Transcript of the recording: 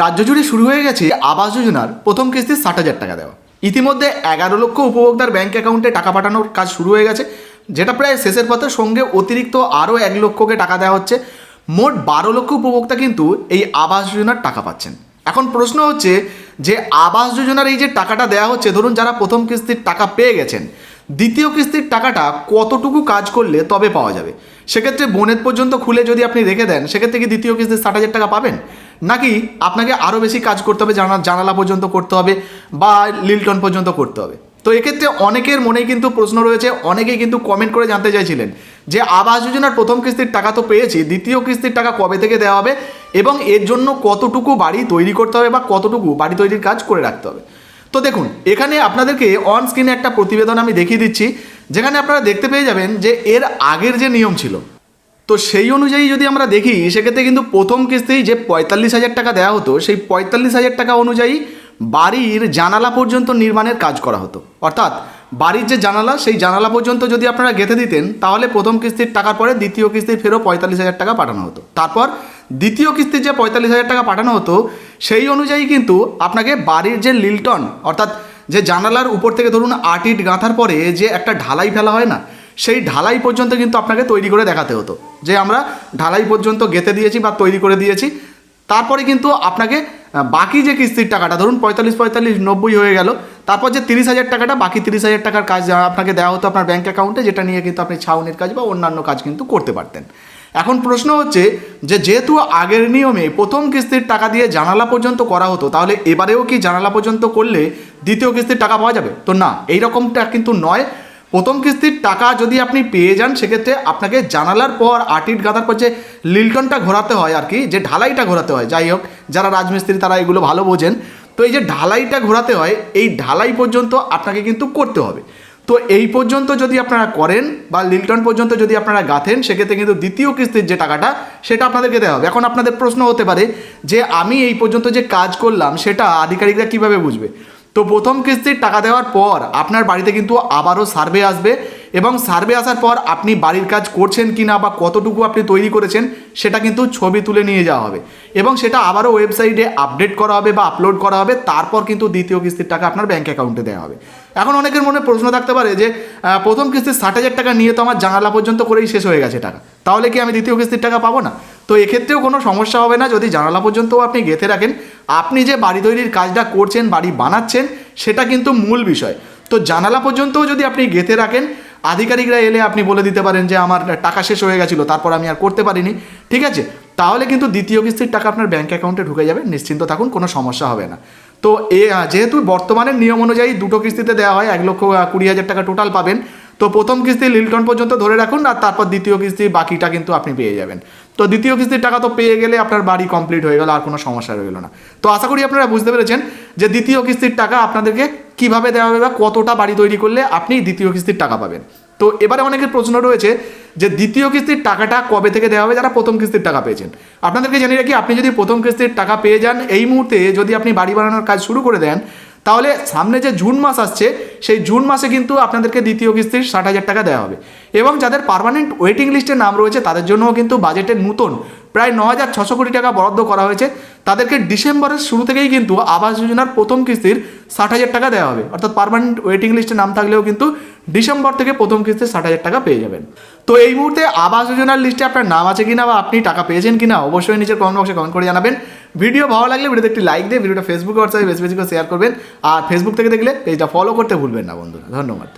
রাজ্য জুড়ে শুরু হয়ে গেছে আবাস যোজনার প্রথম কিস্তি ষাট হাজার টাকা দেওয়া। ইতিমধ্যে এগারো লক্ষ উপভোক্তার ব্যাংক অ্যাকাউন্টে টাকা পাঠানোর কাজ শুরু হয়ে গেছে, যেটা প্রায় শেষের পথে সঙ্গে অতিরিক্ত আরও এক লক্ষকে টাকা দেওয়া হচ্ছে। মোট বারো লক্ষ উপভোক্তা কিন্তু এই আবাস যোজনার টাকা পাচ্ছেন। এখন প্রশ্ন হচ্ছে যে, আবাস যোজনার এই যে টাকাটা দেওয়া হচ্ছে, ধরুন যারা প্রথম কিস্তির টাকা পেয়ে গেছেন দ্বিতীয় কিস্তির টাকাটা কতটুকু কাজ করলে তবে পাওয়া যাবে? সেক্ষেত্রে বোনের পর্যন্ত খুলে যদি আপনি রেখে দেন, সেক্ষেত্রে কি দ্বিতীয় কিস্তির ষাট হাজার টাকা পাবেন? নাকি আপনাকে আরও বেশি কাজ করতে হবে, জানা, জানালা পর্যন্ত করতে হবে বা লিলটন পর্যন্ত করতে হবে? তো এক্ষেত্রে অনেকের মনেই কিন্তু প্রশ্ন রয়েছে, অনেকেই কিন্তু কমেন্ট করে জানতে চাইছিলেন যে আবাস যোজনার প্রথম কিস্তির টাকা তো পেয়েছি, দ্বিতীয় কিস্তির টাকা কবে থেকে দেওয়া হবে এবং এর জন্য কতটুকু বাড়ি তৈরি করতে হবে বা কতটুকু বাড়ি তৈরির কাজ করে রাখতে হবে? তো দেখুন, এখানে আপনাদেরকে অন স্ক্রিনে একটা প্রতিবেদন আমি দেখিয়ে দিচ্ছি, যেখানে আপনারা দেখতে পেয়ে যাবেন যে এর আগের যে নিয়ম ছিল, তো সেই অনুযায়ী যদি আমরা দেখি, সেক্ষেত্রে কিন্তু প্রথম কিস্তেই যে পঁয়তাল্লিশ হাজার টাকা দেওয়া হতো, সেই পঁয়তাল্লিশ হাজার টাকা অনুযায়ী বাড়ির জানালা পর্যন্ত নির্মাণের কাজ করা হতো। অর্থাৎ বাড়ির যে জানালা, সেই জানালা পর্যন্ত যদি আপনারা গেঁথে দিতেন, তাহলে প্রথম কিস্তির টাকার পরে দ্বিতীয় কিস্তি ফেরও পঁয়তাল্লিশ হাজার টাকা পাঠানো হতো। তারপর দ্বিতীয় কিস্তি যে পঁয়তাল্লিশ হাজার টাকা পাঠানো হতো, সেই অনুযায়ী কিন্তু আপনাকে বাড়ির যে লিলটন, অর্থাৎ যে জানালার উপর থেকে ধরুন আট ইট গাঁথার পরে যে একটা ঢালাই ফেলা হয় না, সেই ঢালাই পর্যন্ত কিন্তু আপনাকে তৈরি করে দেখাতে হতো। যে আমরা ঢালাই পর্যন্ত গেঁথে দিয়েছি বা তৈরি করে দিয়েছি, তারপরে কিন্তু আপনাকে বাকি যে কিস্তির টাকাটা, ধরুন পঁয়তাল্লিশ পঁয়তাল্লিশ, নব্বই হয়ে গেল, তারপর যে তিরিশ হাজার টাকাটা, বাকি তিরিশ হাজার টাকার কাজ আপনাকে দেওয়া হতো আপনার ব্যাঙ্ক অ্যাকাউন্টে যেটা নিয়ে কিন্তু আপনি ছাউনির কাজ বা অন্যান্য কাজ কিন্তু করতে পারতেন। এখন প্রশ্ন হচ্ছে যে, যেহেতু আগের নিয়মে প্রথম কিস্তির টাকা দিয়ে জানালা পর্যন্ত করা হতো, তাহলে এবারেও কি জানালা পর্যন্ত করলে দ্বিতীয় কিস্তির টাকা পাওয়া যাবে? তো না এই রকমটা কিন্তু নয়। প্রথম কিস্তির টাকা যদি আপনি পেয়ে যান, সেক্ষেত্রে আপনাকে জানালার পর আটিট গাঁথার পর যে লিলটনটা ঘোরাতে হয় আর কি, যে ঢালাইটা ঘোরাতে হয়, যাই হোক, যারা রাজমিস্ত্রি তারা এগুলো ভালো বোঝেন। তো এই যে ঢালাইটা ঘোরাতে হয়, এই ঢালাই পর্যন্ত আপনাকে কিন্তু করতে হবে। তো এই পর্যন্ত যদি আপনারা করেন বা লিলটন পর্যন্ত যদি আপনারা গাঁথেন, সেক্ষেত্রে কিন্তু দ্বিতীয় কিস্তির যে টাকাটা, সেটা আপনাদেরকে দেওয়া হবে। এখন আপনাদের প্রশ্ন হতে পারে যে, আমি এই পর্যন্ত যে কাজ করলাম, সেটা আধিকারিকরা কীভাবে বুঝবে? তো প্রথম কিস্তির টাকা দেওয়ার পর আপনার বাড়িতে কিন্তু আবারও সার্ভে আসবে এবং সার্ভে আসার পর আপনি বাড়ির কাজ করছেন কি না বা কতটুকু আপনি তৈরি করেছেন সেটা কিন্তু ছবি তুলে নিয়ে যাওয়া হবে এবং সেটা আবারও ওয়েবসাইটে আপডেট করা হবে বা আপলোড করা হবে, তারপর কিন্তু দ্বিতীয় কিস্তির টাকা আপনার ব্যাঙ্ক অ্যাকাউন্টে দেওয়া হবে। এখন অনেকের মনে প্রশ্ন থাকতে পারে যে প্রথম কিস্তির ষাট হাজার টাকা নিয়ে তো আমার জানালা পর্যন্ত করেই শেষ হয়ে গেছে টাকা। তাহলে কি আমি দ্বিতীয় কিস্তির টাকা পাবো না? তো এক্ষেত্রেও কোনো সমস্যা হবে না যদি জানালা পর্যন্তও আপনি গেঁথে রাখেন। আপনি যে বাড়ি তৈরির কাজটা করছেন, বাড়ি বানাচ্ছেন, সেটা কিন্তু মূল বিষয়। তো জানালা পর্যন্তও যদি আপনি গেঁথে রাখেন, আধিকারিকরা এলে আপনি বলে দিতে পারেন যে, আমার টাকা শেষ হয়ে গেছিল, তারপর আমি আর করতে পারিনি। ঠিক আছে? তাহলে কিন্তু দ্বিতীয় কিস্তির টাকা আপনার ব্যাঙ্ক অ্যাকাউন্টে ঢুকে যাবে, নিশ্চিন্ত থাকুন, কোনো সমস্যা হবে না। তো এ, যেহেতু বর্তমানের নিয়ম অনুযায়ী দুটো কিস্তিতে দেওয়া হয়, এক লক্ষ কুড়ি হাজার টাকা টোটাল পাবেন তো প্রথম কিস্তি লিলটন পর্যন্ত ধরে রাখুন আর তারপর দ্বিতীয় কিস্তি বাকিটা কিন্তু আপনি পেয়ে যাবেন। তো দ্বিতীয় কিস্তির টাকা তো পেয়ে গেলে আপনার বাড়ি কমপ্লিট হয়ে গেল, আর কোনো সমস্যা রইল না। তো আশা করি আপনারা বুঝতে পেরেছেন যে দ্বিতীয় কিস্তির টাকা আপনাদেরকে কীভাবে দেওয়া হবে বা কতটা বাড়ি তৈরি করলে আপনি দ্বিতীয় কিস্তির টাকা পাবেন। তো এবারে অনেকের প্রশ্ন রয়েছে যে দ্বিতীয় কিস্তির টাকাটা কবে থেকে দেওয়া হবে? যারা প্রথম কিস্তির টাকা পেয়েছেন। আপনাদেরকে জানিয়ে রাখি, আপনি যদি প্রথম কিস্তির টাকা পেয়ে যান, এই মুহূর্তে যদি আপনি বাড়ি বানানোর কাজ শুরু করে দেন তাহলে সামনে যে জুন মাস আসছে, সেই জুন মাসে কিন্তু আপনাদেরকে দ্বিতীয় কিস্তির ষাট হাজার টাকা দেওয়া হবে। এবং যাদের পারমানেন্ট ওয়েটিং লিস্টে নাম রয়েছে, তাদের জন্যও কিন্তু বাজেটের নতুন প্রায় ন হাজার ছশো কোটি টাকা বরাদ্দ করা হয়েছে। তাদেরকে ডিসেম্বরের শুরু থেকেই কিন্তু আবাস যোজনার প্রথম কিস্তির ষাট হাজার টাকা দেওয়া হবে। অর্থাৎ পারমানেন্ট ওয়েটিং লিস্টে নাম থাকলেও কিন্তু ডিসেম্বর থেকে প্রথম কিস্তি ষাট হাজার টাকা পেয়ে যাবেন। তো এই মুহূর্তে আবাস যোজনার লিস্টে আপনার নাম আছে কিনা বা আপনি টাকা পেয়েছেন কিনা অবশ্যই নিজের কমেন্ট বক্সে কমেন্ট করে জানাবেন। ভিডিও ভালো লাগলে ভিডিওতে একটি লাইক দিয়ে, ভিডিওটা ফেসবুকে হোয়াটসঅ্যাপে বেশি বেশি করে শেয়ার করবেন। আর ফেসবুক থেকে দেখলে পেজটা ফলো করতে ভুলবেন না বন্ধুরা। ধন্যবাদ।